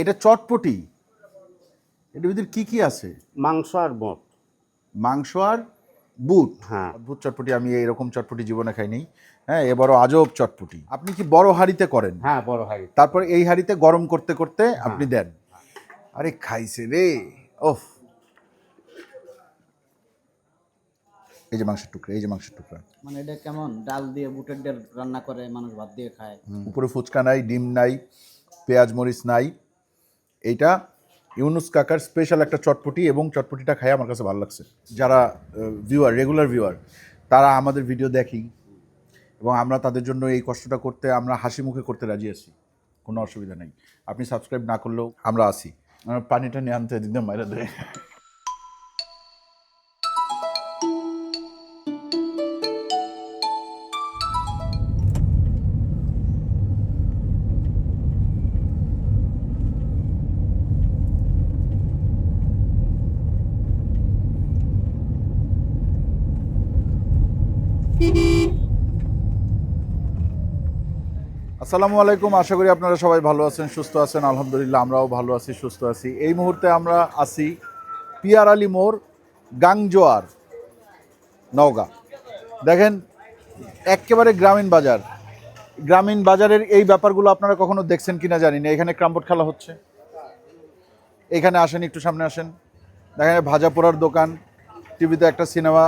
এটা চটপটি। এটার ভিতরে কি কি আছে? মাংস আর মোট মাংস আর বুট। হ্যাঁ। অদ্ভুত চটপটি আমি এইরকম চটপটি জীবনে খাইনি। হ্যাঁ এবারও আজব চটপটি। আপনি কি বড় হাঁড়িতে করেন? হ্যাঁ বড় হাড়ি তারপর এই হাঁড়িতে গরম করতে করতে আপনি দেন। আরে খাইছে রে। ওফ। এই যে মাংসের টুকরা এই যে মাংসের টুকরা। মানে এটা কেমন? ডাল দিয়ে বুটের ডাল রান্না করে মানুষ ভাত দিয়ে খায়। উপরে ফুচকা নাই ডিম নাই পেঁয়াজ মরিচ নাই। এইটা ইউনুস কাকার স্পেশাল একটা চটপটি এবং চটপটিটা খাই আমার কাছে ভালো লাগছে। যারা ভিউয়ার রেগুলার ভিউয়ার তারা আমাদের ভিডিও দেখি এবং আমরা তাদের জন্য এই কষ্টটা করতে, আমরা হাসি মুখে করতে রাজি আছি। কোনো অসুবিধা নেই। আপনি সাবস্ক্রাইব না করলেও আমরা আসি পানিটা নিয়ে আনতে দিতে মাইরা দেয়। আসসালামু আলাইকুম। আশা করি আপনারা সবাই ভালো আছেন, সুস্থ আছেন। আলহামদুলিল্লাহ, আমরাও ভালো আছি, সুস্থ আছি। এই মুহূর্তে আমরা আছি পিয়ার আলী মোড়, গাংজোয়ার, নওগাঁ। দেখেন, একেবারে গ্রামীণ বাজার। গ্রামীণ বাজারের এই ব্যাপারগুলো আপনারা কখনো দেখছেন কিনা জানি না। এখানে ক্রামবোর্ড খেলা হচ্ছে। এখানে আসেন, একটু সামনে আসেন। দেখেন, ভাজা পোড়ার দোকান, টিভিতে একটা সিনেমা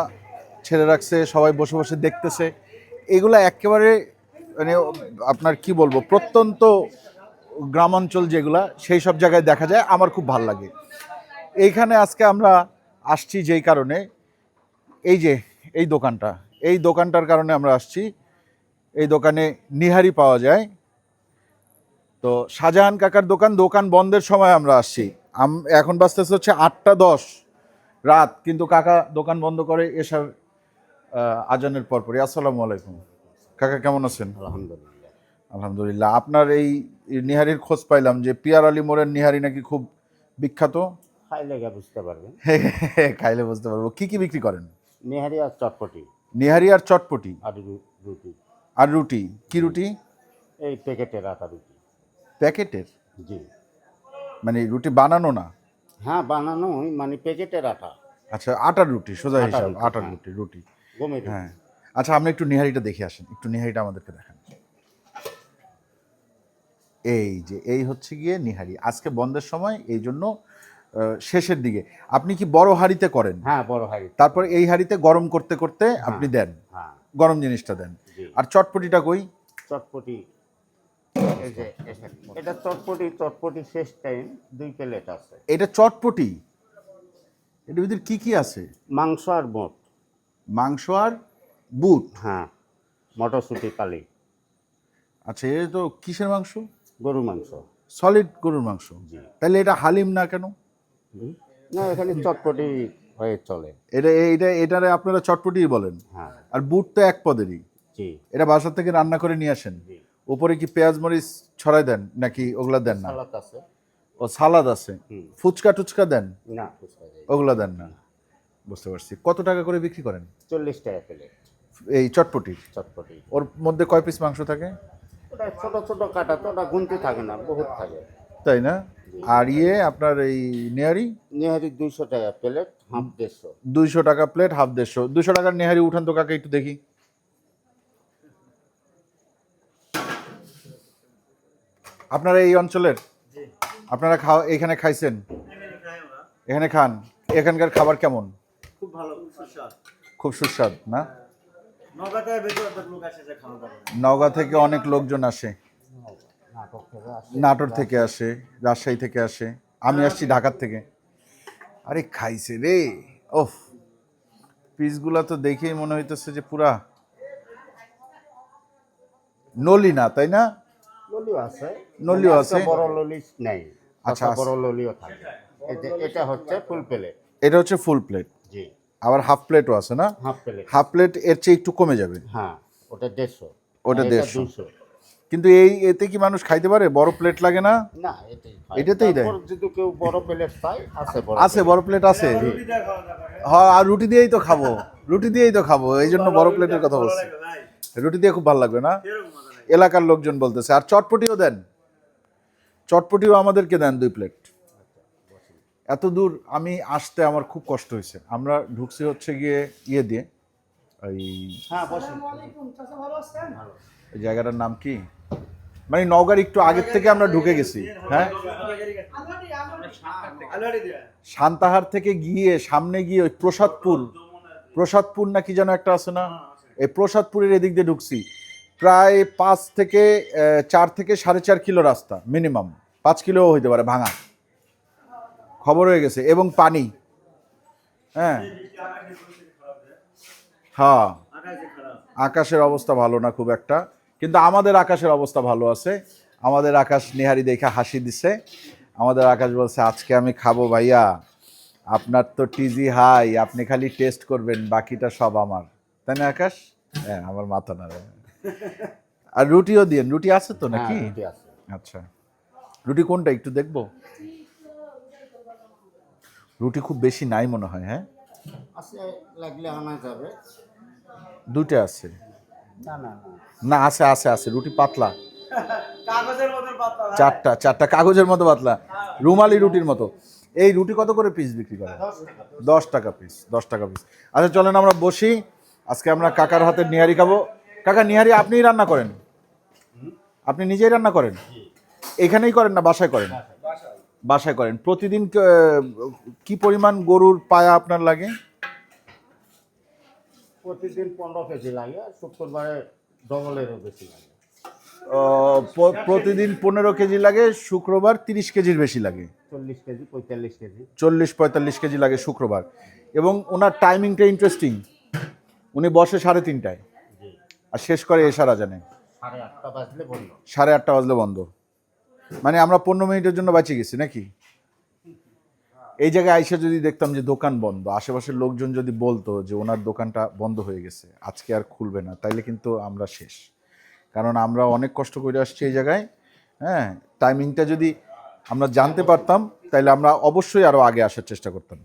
ছেড়ে রাখছে সবাই বসে বসে দেখতেছে। এগুলো একেবারে মানে আপনার কি বলব প্রত্যন্ত গ্রামাঞ্চল যেগুলা সেই সব জায়গায় দেখা যায় আমার খুব ভালো লাগে। এইখানে আজকে আমরা আসছি যেই কারণে এই যে এই দোকানটা এই দোকানটার কারণে আমরা আসছি। এই দোকানে নিহারি পাওয়া যায়। তো শাহজাহান কাকার দোকান দোকান বন্ধের সময় আমরা আসছি। এখন বাজতেছে হচ্ছে আটটা দশ রাত কিন্তু কাকা দোকান বন্ধ করে আহ, আজানের পরপরই। আসসালামু আলাইকুম। কাকা কেমন আছেন? আলহামদুলিল্লাহ। আলহামদুলিল্লাহ। আপনার এই নিহারির খোঁজ পাইলাম যে পিয়ার আলী মোড়ের নিহারি নাকি খুব বিখ্যাত। খাই লেগে বুঝতে পারবেন। খাইলে বুঝতে পারব। কি কি বিক্রি করেন? নেহারি আর চটপটি। নিহারি আর চটপটি? আর রুটি। আর রুটি? কি রুটি? এই প্যাকেটের আটা রুটি। প্যাকেটের? জি। মানে রুটি বানানো না? হ্যাঁ বানানো মানে প্যাকেটের আটা। আচ্ছা আটার রুটি সোজা হিসাব। আটার হ্যাঁ। রুটি রুটি। হ্যাঁ। আচ্ছা আপনি একটু নিহারিটা দেখে আসেন। একটু নিহারিটা আমাদেরকে দেখান। এই যে এই হচ্ছে গিয়ে নিহারি। আজকে বন্ধের সময় এই জন্য শেষের দিকে। আপনি কি বড় হাঁড়িতে করেন? হ্যাঁ বড় হাড়ি তারপর এই হাঁড়িতে গরম করতে করতে আপনি দেন। হ্যাঁ। গরম জিনিসটা দেন। আর চটপটিটা কই? চটপটি। এটা চটপটি চটপটি শেষ টাইম দুই প্লেট আছে। এটা চটপটি? এটার ভিতরে কি কি আছে? মাংস আর মোট মাংস আর বুট? হ্যাঁ মটরশুঁটি কালি। আচ্ছা এটা তো কিসের মাংস? গরুর মাংস। সলিড গরুর মাংস। তাহলে এটা হালিম না কেন? না এখানে চটপটি হয়ে চলে। এটা এটা এটারে আপনারা চটপটিই বলেন। হ্যাঁ। আর বুট তো এক পদেরই। জি। এটা বাসা থেকে রান্না করে নিয়ে আসেন। জি। উপরে কি পেঁয়াজ মরিচ ছড়াই দেন নাকি ওগুলা দেন না? সালাদ আছে। ও সালাদ আছে। ফুচকা টুচকা দেন? না ওগুলা দেন না। বুঝতে পারছি। কত টাকা করে বিক্রি করেন? চল্লিশ টাকা প্লেট। এই চটপটি? চটপটি। ওর মধ্যে কয় পিস মাংস থাকে? ওটা ছোট ছোট কাটা তো ওটা গুনতে থাকে না বহুত থাকে। তাই না? আর ইয়ে আপনার এই নেহারি? নেহারি দুইশো টাকা প্লেট হাফ দেড়শো। দুইশো টাকা প্লেট হাফ দেড়শো। দুশো টাকার নেহারি উঠান তো কাকে একটু দেখি। আপনারা এই অঞ্চলের? আপনারা খাওয়া এখানে খাইছেন? এখানে খান। এখানকার খাবার কেমন? খুব ভালো খুব সুস্বাদ। খুব সুস্বাদ না? নগাতে বেশি অর্ধেক লোক আসে যে খাওয়া দাওয়া করে। নওগাঁ থেকে অনেক লোকজন আসে। নাটক থেকে আসে। নাটোর থেকে আসে রাজশাহী থেকে আসে। আমি আসছি ঢাকার থেকে। আরে খাইছে রে ওফ। পিসগুলা তো দেখেই মনে হইতেছে যে পুরা নলি না তাই না? ললিও আছে। নলিও মানে আছে? বড় ললি নেই। আচ্ছা, আচ্ছা। বড় ললিও থাকে। এটা হচ্ছে ফুল প্লেট। এটা হচ্ছে ফুল প্লেট। আবার হাফ প্লেটও আছে না? Half plate. হাফ প্লেট এর চেয়ে একটু কমে যাবে। হ্যাঁ ওটা দেড়শো। ওটা আর এটা 150 দুইশো। কিন্তু এই এতে কি মানুষ খাইতে পারে? বড় প্লেট লাগে না? না। এটাতেই দেয়? তারপর যদি কেউ বড় প্লেট চায় আছে বড় আছে বড় প্লেট আছে। রুটি দিয়ে খাওয়া দাওয়া হ্যাঁ আর রুটি দিয়েই তো খাব। রুটি দিয়েই তো খাব। এই জন্য বড় প্লেটের কথা বলছি। রুটি দিয়ে খুব ভালো লাগবে না? এরকম মজা লাগে। এলাকার লোকজন বলতেছে আর চটপটিও দেন। চটপটিও আমাদেরকে দেন দুই প্লেট। এত দূর আমি আসতে আমার খুব কষ্ট হয়েছে। আমরা ঢুকছি হচ্ছে গিয়ে ইয়ে দিয়ে ওই হ্যাঁ এই জায়গাটার নাম কি? মানে নওগাঁর একটু আগের থেকে আমরা ঢুকে গেছি হ্যাঁ? সান্তাহার থেকে গিয়ে সামনে গিয়ে ওই প্রসাদপুর প্রসাদপুর না কি যেন একটা আছে না? এই প্রসাদপুরের এদিক দিয়ে ঢুকছি। প্রায় পাঁচ থেকে চার থেকে সাড়ে চার কিলো রাস্তা মিনিমাম। পাঁচ কিলোও হইতে পারে ভাঙা। খবর হয়ে গেছে এবং পানি। হ্যাঁ। হ্যাঁ। আকাশের অবস্থা ভালো না খুব একটা কিন্তু আমাদের আকাশের অবস্থা ভালো আছে। আমাদের আকাশ নিহারি দেখে হাসি দিছে। আমাদের আকাশ বলছে আজকে আমি খাব ভাইয়া। আপনার তো টিজি হাই আপনি খালি টেস্ট করবেন বাকিটা সব আমার। তাই না আকাশ? হ্যাঁ আমার মাথা না আর রুটিও দিয়েন রুটি আছে তো নাকি? হ্যাঁ, আছে। আচ্ছা। রুটি কোনটা একটু দেখব। রুটি খুব বেশি নাই মনে হয় হ্যাঁ? আছে লাগলে আনা যাবে। দুইটা আছে? না না না। না আছে আছে আছে রুটি পাতলা। চারটা চারটা কাগজের মতো পাতলা রুমালি রুটির মতো। এই রুটি কত করে পিস বিক্রি করে দশ টাকা পিস দশ টাকা পিস আচ্ছা চলেন আমরা বসি। আজকে আমরা কাকার হাতের নিহারি খাব। কাকা নিহারি আপনিই রান্না করেন? আপনি নিজেই রান্না করেন? এখানেই করেন না বাসায় করেন? বাসায় করেন। প্রতিদিন ক- পরিমাণ গরুর পায়া আপনার লাগে? প্রতিদিন পনেরো কেজি লাগে শুক্রবারে ডবলেরও বেশি লাগে। প্রতিদিন পনেরো কেজি লাগে শুক্রবার তিরিশ কেজির বেশি লাগে। চল্লিশ কেজি পঁয়তাল্লিশ কেজি। চল্লিশ পঁয়তাল্লিশ কেজি লাগে শুক্রবার। এবং ওনার টাইমিংটা ইন্টারেস্টিং উনি বসে সাড়ে তিনটায়। আর শেষ করে এসারা জানে। সাড়ে আটটা বাজলে বলল সাড়ে আটটা বাজলে বন্ধ। মানে আমরা পনেরো মিনিটের জন্য বাঁচিয়ে গেছি, নাকি? এই জায়গায় আইসা যদি দেখতাম যে দোকান বন্ধ, আশেপাশের লোকজন যদি বলতো যে ওনার দোকানটা বন্ধ হয়ে গেছে, আজকে আর খুলবে না, তাইলে কিন্তু আমরা শেষ। কারণ আমরা অনেক কষ্ট করে আসছি এই জায়গায় হ্যাঁ? টাইমিংটা যদি আমরা জানতে পারতাম, তাইলে আমরা অবশ্যই আরও আগে আসার চেষ্টা করতাম।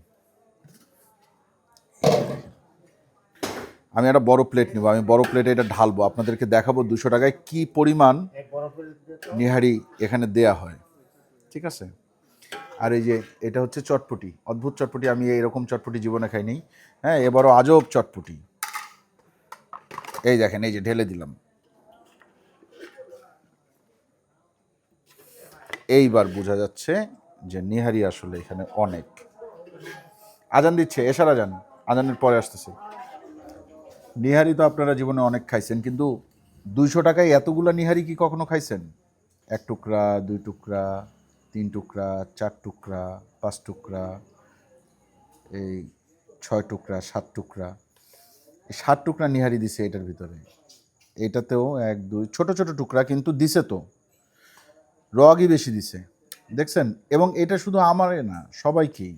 আমি একটা বড় প্লেট নেব, আমি বড় প্লেটে এটা ঢালবো। আপনাদেরকে দেখাবো দুশো টাকায় কি পরিমাণ নিহারি এখানে দেয়া হয়। ঠিক আছে? আর এই যে এটা হচ্ছে চটপটি। অদ্ভুত চটপটি, আমি এরকম চটপটি জীবনে খাইনি হ্যাঁ এবারও আজব চটপটি। এই দেখেন, এই যে ঢেলে দিলাম। এইবার বোঝা যাচ্ছে যে নিহারি আসলে এখানে অনেক। আজান দিচ্ছে, এসার আজান। আজানের পরে আসতেছে। নিহারি তো আপনারা জীবনে অনেক খাইছেন, কিন্তু দুইশো টাকায় এতগুলা নিহারি কি কখনো খাইছেন? এক টুকরা, দুই টুকরা, তিন টুকরা, চার টুকরা, পাঁচ টুকরা, এই ছয় টুকরা, সাত টুকরা। সাত টুকরা নিহারি দিছে এটার ভিতরে। এটাতেও এক, দুই, ছোট ছোট টুকরা কিন্তু দিছে তো। রগই বেশি দিছে। দেখছেন? এবং এটা শুধু আমারে না, সবাইকেই।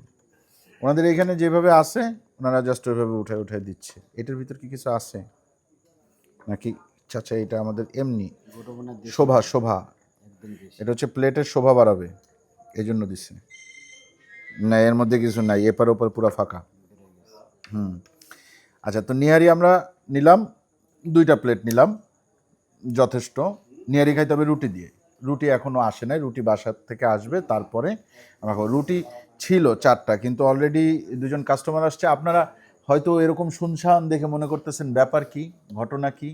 ওনাদের এখানে যেভাবে আছে ওনারা জাস্ট ওইভাবে উঠে উঠে দিচ্ছে। এটার ভিতর কি কিছু আছে? নাকি, চাচা, এটা আমাদের এমনি শোভা শোভা। এটা হচ্ছে প্লেটের শোভা বাড়াবে। এই জন্য দিচ্ছে না, এর মধ্যে কিছু নাই, এপার ওপার পুরো ফাঁকা। হুম। আচ্ছা তো নিহারি আমরা নিলাম, দুইটা প্লেট নিলাম, যথেষ্ট। নিহারি খাইতে হবে রুটি দিয়ে। রুটি এখনও আসে নাই, রুটি বাসার থেকে আসবে, তারপরে আমরা রুটি ছিল চারটা, কিন্তু অলরেডি দুজন কাস্টমার আসছে। আপনারা হয়তো এরকম শুনশান দেখে মনে করতেছেন, ব্যাপার কি, ঘটনা কি?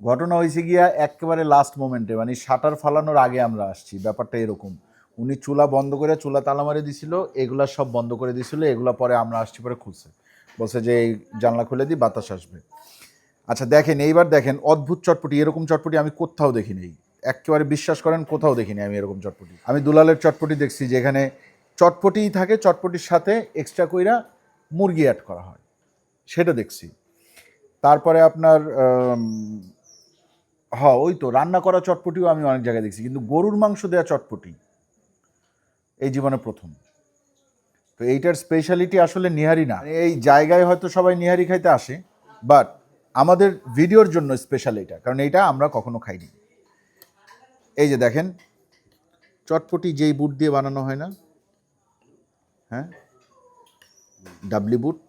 ঘটনা হয়েছে গিয়া একেবারে লাস্ট মোমেন্টে মানে শাটার ফালানোর আগে আমরা আসছি, ব্যাপারটা এরকম। উনি চুলা বন্ধ করে চুলা তালা মারে দিছিল, এগুলা সব বন্ধ করে দিছিল, এগুলা পরে আমরা আসছি পরে খুলছে। বলছে যে এই জানলা খুলে দিই বাতাস আসবে। আচ্ছা দেখেন, এইবার দেখেন, অদ্ভুত চটপটি, এরকম চটপটি আমি কোথাও দেখিনি। একেবারে বিশ্বাস করেন কোথাও দেখিনি আমি এরকম চটপটি। আমি দুলালের চটপটি দেখছি যেখানে চটপটিই থাকে চটপটির সাথে এক্সট্রা কইরা মুরগি অ্যাড করা হয়। সেটা দেখছি। তারপরে আপনার আম, হ্যাঁ ওই তো রান্না করা চটপটিও আমি অনেক জায়গায় দেখছি কিন্তু গরুর মাংস দেওয়া চটপটি এই জীবনে প্রথম। তো এইটার স্পেশালিটি আসলে নিহারি না। এই জায়গায় হয়তো সবাই নিহারি খাইতে আসে বাট আমাদের ভিডিওর জন্য স্পেশাল এটা কারণ এইটা আমরা কখনো খাইনি। এই যে দেখেন চটপটি যেই বুট দিয়ে বানানো হয় না হ্যাঁ? ডাবলি বুট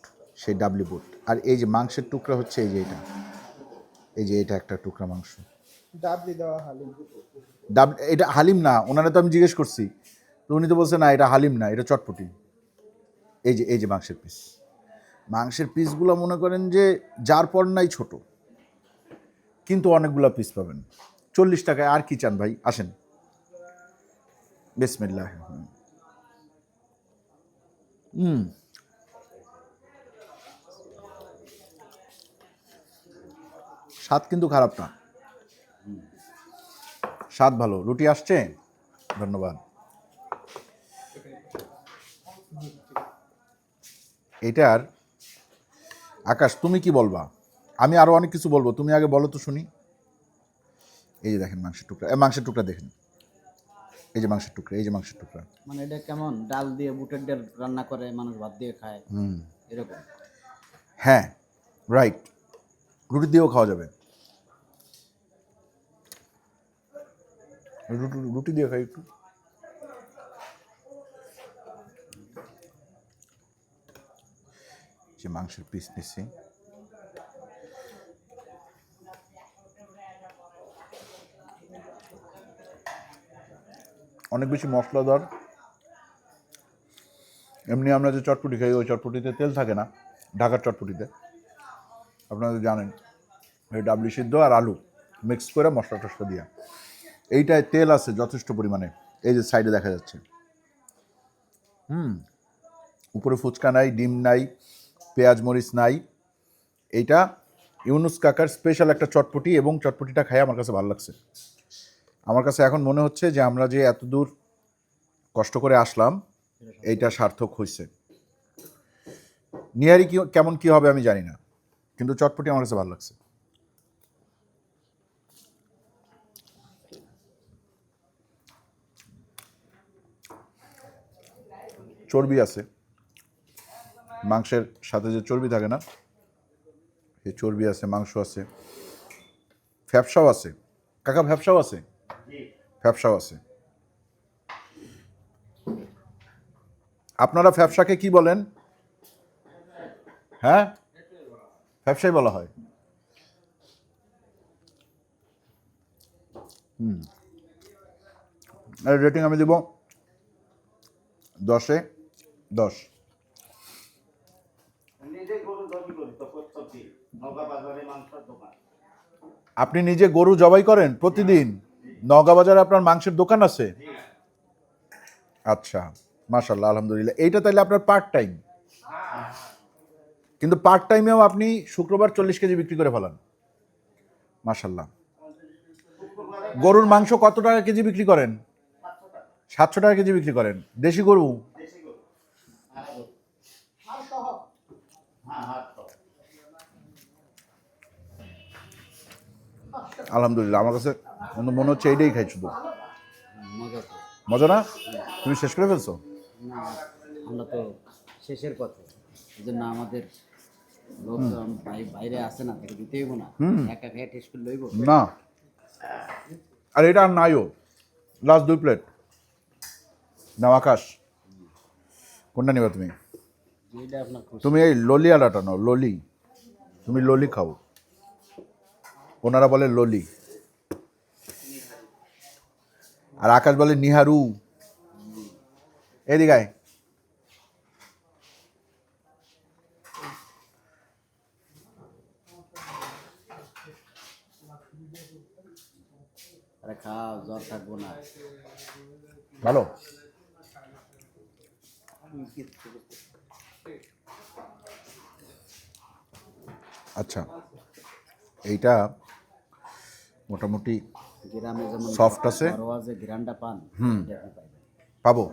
সেই ডাবলি বুট। আর এই যে মাংসের টুকরা হচ্ছে এই যে এটা। এই যে এটা একটা টুকরা মাংস। ডাবলি দেওয়া হালিম ডাব এটা হালিম না ওনারা তো আমি জিজ্ঞেস করছি। তো উনি তো বলছে না এটা হালিম না এটা চটপটি। এই যে এই যে মাংসের পিস মাংসের পিসগুলো মনে করেন যে যার পর নাই ছোট কিন্তু অনেকগুলো পিস পাবেন। চল্লিশ টাকায় আর কি চান ভাই? আসেন। বিসমিল্লাহ। হুম। স্বাদ কিন্তু খারাপ না। স্বাদ ভালো। রুটি আসছে? ধন্যবাদ। এটার আকাশ, তুমি কি বলবা? আমি আরও অনেক কিছু বলব। তুমি আগে বলো তো শুনি। এই যে দেখেন মাংসের টুকরা। মাংসের টুকরা দেখেন। এই যে মাংসের টুকরা এই যে মাংসের টুকরা। মানে এটা কেমন? ডাল দিয়ে বুটের ডাল রান্না করে মানুষ ভাত দিয়ে খায়? হুম। এরকম? হ্যাঁ রাইট রুটি দিয়েও খাওয়া যাবে। রুটি রুটি দিয়ে খাই একটু। যে মাংসের পিস নিচ্ছি। অনেক বেশি মশলাদার। এমনি আমরা যে চটপটি খাই, ওই চটপটিতে তেল থাকে না, ঢাকার চটপটিতে। আপনারা জানেন ওই ডাবলি সিদ্ধ আর আলু মিক্স করে মশলা টশলা দিয়া। এইটায় তেল আছে যথেষ্ট পরিমাণে, এই যে সাইডে দেখা যাচ্ছে। হুম, উপরে ফুচকা নাই, ডিম নাই, পেঁয়াজ মরিচ নাই। এইটা ইউনুস কাকার স্পেশাল একটা চটপটি এবং চটপটিটা খাই আমার কাছে ভালো লাগছে। আমার কাছে এখন মনে হচ্ছে যে আমরা যে এত দূর কষ্ট করে আসলাম, এইটা সার্থক হয়েছে নিয়ারি কি, কেমন কি হবে আমি জানি না, কিন্তু চটপটি আমার কাছে ভালো লাগছে। চর্বি আছে। মাংসের সাথে যে চর্বি থাকে না, সেই চর্বি আছে, মাংস আছে। ফ্যাপসাও আছে। কাকা, ফ্যাপসাও আছে? ফ্যাপসাও আছে। আপনারা ফ্যাপসাকে কি বলেন? হ্যাঁ? ব্যবসায়ী বলা হয়। হুম। রেটিং আমি দেব দশে দশ। আপনি নিজে গরু জবাই করেন প্রতিদিন? নওগাঁ বাজারে আপনার মাংসের দোকান আছে? আচ্ছা মাশাল্লাহ আলহামদুলিল্লাহ। এইটা তাহলে আপনার পার্ট টাইম কিন্তু পার্ট টাইমেও আপনি শুক্রবার চল্লিশ কেজি বিক্রি করে ফেলান। মাশাল্লাহ গরুর মাংস কত টাকা কেজি বিক্রি করেন? সাতশো টাকা কেজি বিক্রি করেন। দেশি গরু? আলহামদুলিল্লাহ, আমার কাছে মনে- মনে হচ্ছে এইটাই খাই শুধু মজা না? তুমি শেষ করে ফেলছো? আমরা তো শেষের পথে। এই জন্য আমাদের লোক তো আম- বাইরে আসে না তাকে দিতে হইব না। একা খেয়ে টেস্ট করে লইব। না। আর এটা আর নাইও। লাস্ট দুই প্লেট নাও আকাশ। কোনটা নিবা তুমি? তুমি এই ললি আলাটা নাও ললি। তুমি ললি খাও। ওনারা বলে ললি। আর আকাশ বলে নিহারু। এদিকে খাও জ্বর থাকব না। ভালো? আচ্ছা এইটা মোটামুটি গ্রামে যেমন Soft আছে? ঘরোয়া যে গ্রানটা পান আপনি পাবো।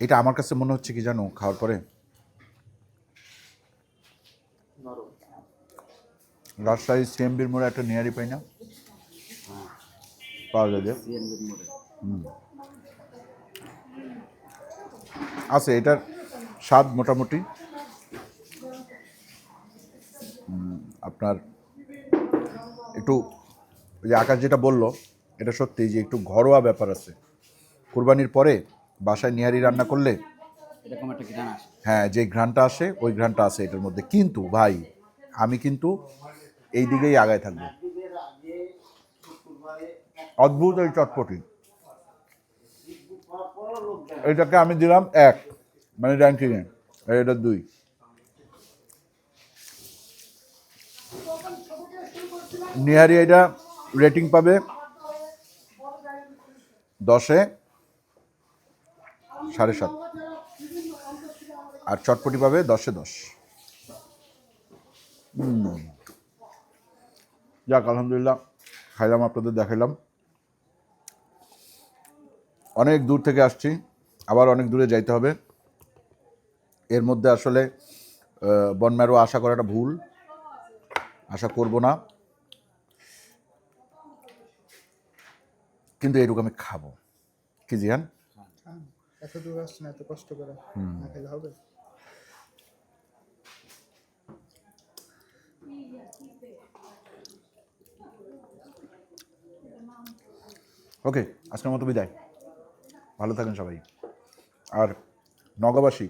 এটা আমার কাছে মনে হচ্ছে কি জানো খাওয়ার পরে? রাজশাহী সিএমবির মোড়ে একটা নিয়ারি পাই না? পাওয়া যায় যে। সিএনবির মোড়ে। আছে এটার স্বাদ মোটামুটি। আপনার একটু ওই যে আকাশ যেটা বলল এটা সত্যি যে একটু ঘরোয়া ব্যাপার আছে। কোরবানির পরে বাসায় নিহারি রান্না করলে এরকম একটা গ্রান আসে। হ্যাঁ যে ঘ্রাণটা আসে ওই ঘ্রাণটা আছে এটার মধ্যে। কিন্তু ভাই আমি কিন্তু এই দিকেই আগায় থাকব। অদ্ভুত ওই চটপটি। এটাকে আমি দিলাম এক মানে র্যাঙ্কিংয়ে এটা দুই। নিহারি এটা রেটিং পাবে দশে সাড়ে সাত। আর চটপটি পাবে দশে দশ। যাক, আলহামদুলিল্লাহ, খাইলাম, আপনাদের দেখাইলাম। অনেক দূর থেকে আসছি, আবার অনেক দূরে যাইতে হবে। এর মধ্যে আসলে বনম্যারো আশা করাটা ভুল। আশা করব না। কিন্তু এরকম আমি খাব। কি জিয়ান? এত দূর আসছে না এত কষ্ট করে না খেলে হবে ওকে আজকের মতো বিদায়। ভালো থাকেন সবাই। আর নগাবাসী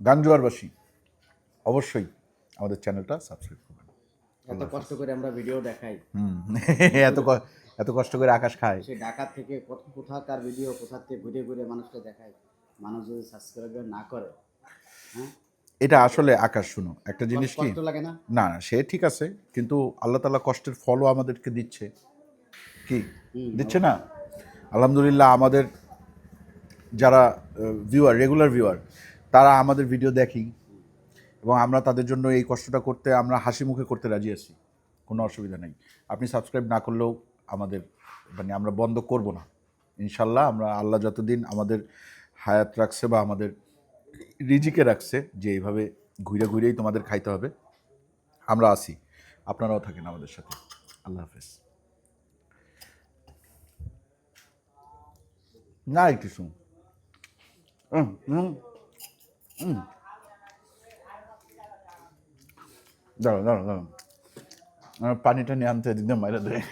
গাঞ্জুয়ারবাসী অবশ্যই আমাদের চ্যানেলটা সাবস্ক্রাইব করবেন। এত কষ্ট করে আমরা ভিডিও দেখাই। হুম এত এত কষ্ট করে আকাশ খায়। সে ঢাকা থেকে কোথাকার ভিডিও কোথা থেকে ঘুরে ঘুরে মানুষকে দেখায় মানুষ যদি সাবস্ক্রাইব না করে হ্যাঁ? এটা আসলে আকাশ শুনো একটা জিনিস কি? লাগে না? না না সে ঠিক আছে কিন্তু আল্লাহ তালা কষ্টের ফলও আমাদেরকে দিচ্ছে। কি? দিচ্ছে না? আলহামদুলিল্লাহ আমাদের যারা ভিউয়ার রেগুলার ভিউয়ার তারা আমাদের ভিডিও দেখি এবং আমরা তাদের জন্য এই কষ্টটা করতে আমরা হাসি মুখে করতে রাজি আছি। কোনো অসুবিধা নেই। আপনি সাবস্ক্রাইব না করলেও আমাদের মানে আমরা বন্ধ করব না। ইনশাল্লাহ আমরা আল্লাহ যতদিন আমাদের হায়াত রাখছে বা আমাদের রিজিকে রাখছে, যে এইভাবে ঘুরে ঘুরেই তোমাদের খাইতে হবে, আমরা আছি। আপনারাও থাকেন আমাদের সাথে। আল্লাহ হাফেজ। না, একটু শুন। দাঁড়াও দাঁড়াও দাঁড়াও। পানিটা নিয়ে আনতে দিতে মাইরা দেয়।